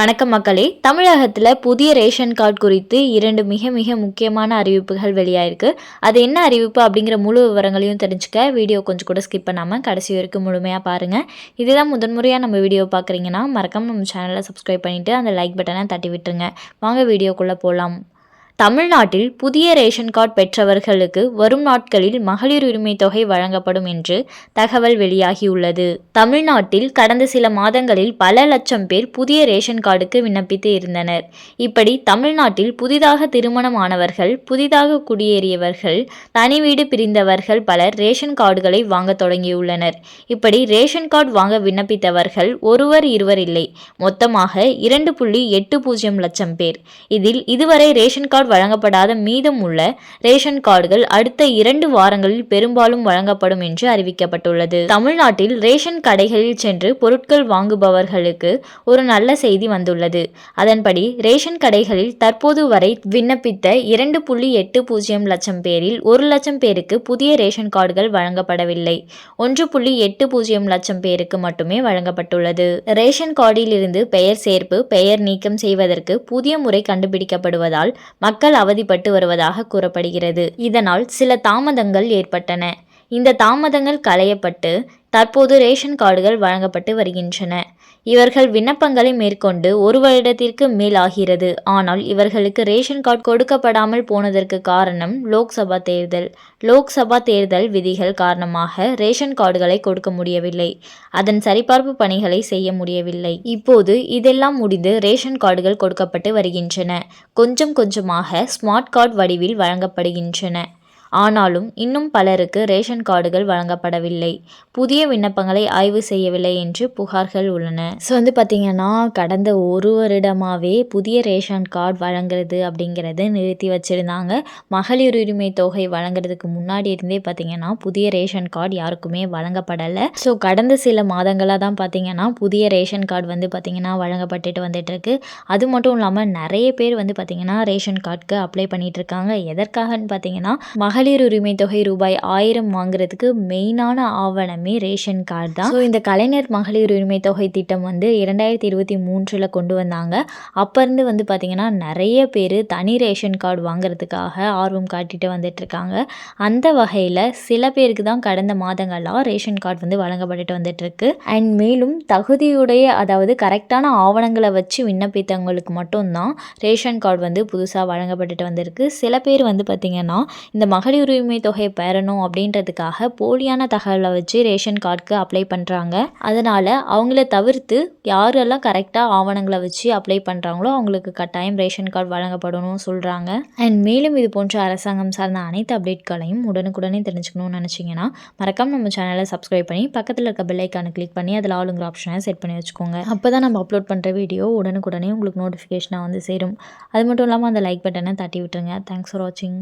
வணக்கம் மக்களே. தமிழகத்தில் புதிய ரேஷன் கார்டு குறித்து இரண்டு மிக மிக முக்கியமான அறிவிப்புகள் வெளியாயிருக்கு. அது என்ன அறிவிப்பு அப்படிங்கிற முழு விவரங்களையும் தெரிஞ்சுக்க வீடியோ கொஞ்சம் கூட ஸ்கிப் பண்ணாமல் கடைசி வரைக்கும் முழுமையாக பாருங்கள் இதுதான் முதன்முறையாக நம்ம வீடியோ பார்க்குறீங்கன்னா மறக்காம நம்ம சேனலை சப்ஸ்கிரைப் பண்ணிவிட்டு அந்த லைக் பட்டனை தட்டி விட்டுருங்க. வாங்க வீடியோக்குள்ளே போகலாம் தமிழ்நாட்டில் புதிய ரேஷன் கார்டு பெற்றவர்களுக்கு வரும் நாட்களில் மகளிர் உரிமை தொகை வழங்கப்படும் என்று தகவல் வெளியாகியுள்ளது. தமிழ்நாட்டில் கடந்த சில மாதங்களில் பல லட்சம் பேர் புதிய ரேஷன் கார்டுக்கு விண்ணப்பித்து இருந்தனர். இப்படி தமிழ்நாட்டில் புதிதாக திருமணமானவர்கள் புதிதாக குடியேறியவர்கள் தனி வீடு பிரிந்தவர்கள் பலர் ரேஷன் கார்டுகளை வாங்க தொடங்கியுள்ளனர். இப்படி ரேஷன் கார்டு வாங்க விண்ணப்பித்தவர்கள் ஒருவர் இருவர் இல்லை. மொத்தமாக இரண்டு புள்ளி எட்டு பூஜ்ஜியம் லட்சம் பேர். இதில் இதுவரை ரேஷன் கார்டு வழங்கப்படாத மீதம் உள்ள ரேஷன் கார்டுகள் அடுத்த இரண்டு வாரங்களில் பெரும்பாலும் வழங்கப்படும் என்று அறிவிக்கப்பட்டுள்ளது. தமிழ்நாட்டில் ரேஷன் கடைகளில் சென்று பொருட்கள் வாங்குபவர்களுக்கு ஒரு நல்ல செய்தி வந்துள்ளது. அதன்படி ரேஷன் கடைகளில் தற்போது வரை விண்ணப்பித்த இரண்டு புள்ளி எட்டு பூஜ்ஜியம் லட்சம் பேரில் ஒரு லட்சம் பேருக்கு புதிய ரேஷன் கார்டுகள் வழங்கப்படவில்லை. ஒன்று புள்ளி எட்டு பூஜ்ஜியம் லட்சம் பேருக்கு மட்டுமே வழங்கப்பட்டுள்ளது. ரேஷன் கார்டில் இருந்து பெயர் சேர்ப்பு பெயர் நீக்கம் செய்வதற்கு புதிய முறை கண்டுபிடிக்கப்படுவதால் மக்கள் அவதிப்பட்டு வருவதாக கூறப்படுகிறது. இதனால் சில தாமதங்கள் ஏற்பட்டன. இந்த தாமதங்கள் களையப்பட்டு தற்போது ரேஷன் கார்டுகள் வழங்கப்பட்டு வருகின்றன. இவர்கள் விண்ணப்பங்களை மேற்கொண்டு ஒரு வருடத்திற்கு மேல் ஆகிறது. ஆனால் இவர்களுக்கு ரேஷன் கார்டு கொடுக்கப்படாமல் போனதற்கு காரணம் லோக்சபா தேர்தல். லோக்சபா தேர்தல் விதிகள் காரணமாக ரேஷன் கார்டுகளை கொடுக்க முடியவில்லை. அதன் சரிபார்ப்பு பணிகளை செய்ய முடியவில்லை. இப்போது இதெல்லாம் முடிந்து ரேஷன் கார்டுகள் கொடுக்கப்பட்டு வருகின்றன. கொஞ்சம் கொஞ்சமாக ஸ்மார்ட் கார்டு வடிவில் வழங்கப்படுகின்றன. ஆனாலும் இன்னும் பலருக்கு ரேஷன் கார்டுகள் வழங்கப்படவில்லை. புதிய விண்ணப்பங்களை ஆய்வு செய்யவில்லை என்று புகார்கள் உள்ளன. ஸோ வந்து பார்த்திங்கன்னா கடந்த ஒரு வருடமாகவே புதிய ரேஷன் கார்டு வழங்குறது அப்படிங்கிறது நிறுத்தி வச்சுருந்தாங்க. மகளிர் உரிமை தொகை வழங்குறதுக்கு முன்னாடி இருந்தே பார்த்திங்கன்னா புதிய ரேஷன் கார்டு யாருக்குமே வழங்கப்படலை. ஸோ கடந்த சில மாதங்களாக தான் பார்த்திங்கன்னா புதிய ரேஷன் கார்டு வந்து பார்த்திங்கன்னா வழங்கப்பட்டுட்டு வந்துட்டுருக்கு. அது மட்டும் இல்லாமல் நிறைய பேர் வந்து பார்த்திங்கன்னா ரேஷன் கார்டுக்கு அப்ளை பண்ணிகிட்ருக்காங்க எதற்காகன்னு பார்த்தீங்கன்னா மகளிர் மகளிர் உரிமை தொகை ரூபாய் ஆயிரம் வாங்குறதுக்கு மெயினான ஆவணமே ரேஷன் கார்டு தான். ஸோ இந்த கலைஞர் மகளிர் உரிமை தொகை திட்டம் வந்து இரண்டாயிரத்தி இருபத்தி மூன்றில் கொண்டு வந்தாங்க. அப்போ இருந்து வந்து பார்த்திங்கன்னா நிறைய பேர் தனி ரேஷன் கார்டு வாங்குறதுக்காக ஆர்வம் காட்டிட்டு வந்துட்டுருக்காங்க அந்த வகையில் சில பேருக்கு தான் கடந்த மாதங்களாக ரேஷன் கார்டு வந்து வழங்கப்பட்டுட்டு வந்துட்டுருக்கு அண்ட் மேலும் தகுதியுடைய அதாவது கரெக்டான ஆவணங்களை வச்சு விண்ணப்பித்தவங்களுக்கு மட்டும்தான் ரேஷன் கார்டு வந்து புதுசாக வழங்கப்பட்டுட்டு வந்திருக்கு. சில பேர் வந்து பார்த்திங்கன்னா இந்த மகளிர் மகளிர் உரிமை பெறணும் அப்படின்றதுக்காக போலியான தகவலை வச்சு ரேஷன் கார்டுக்கு அப்ளை பண்ணுறாங்க அதனால் அவங்கள தவிர்த்து யாரெல்லாம் கரெக்டாக ஆவணங்களை வச்சு அப்ளை பண்ணுறாங்களோ அவங்களுக்கு கட்டாயம் ரேஷன் கார்டு வழங்கப்படணும்னு சொல்கிறாங்க அண்ட் மேலும் இது போன்ற அரசாங்கம் சார்ந்த அனைத்து அப்டேட்களையும் உடனுக்குடனே தெரிஞ்சுக்கணும்னு நினச்சிங்கன்னா மறக்காம நம்ம சேனலை சப்ஸ்கிரைப் பண்ணி பக்கத்தில் இருக்க பெல்லைக்கான கிளிக் பண்ணி அதில் ஆளுங்கிற ஆப்ஷனை செட் பண்ணி வச்சுக்கோங்க. அப்போ தான் நம்ம அப்லோட் பண்ணுற வீடியோ உடனுக்குடனே உங்களுக்கு நோட்டிஃபிகேஷனாக வந்து சேரும். அது மட்டும் இல்லாமல் அந்த லைக் பட்டனை தட்டி விட்டுருங்க. தேங்க்ஸ் ஃபார் வாட்சிங்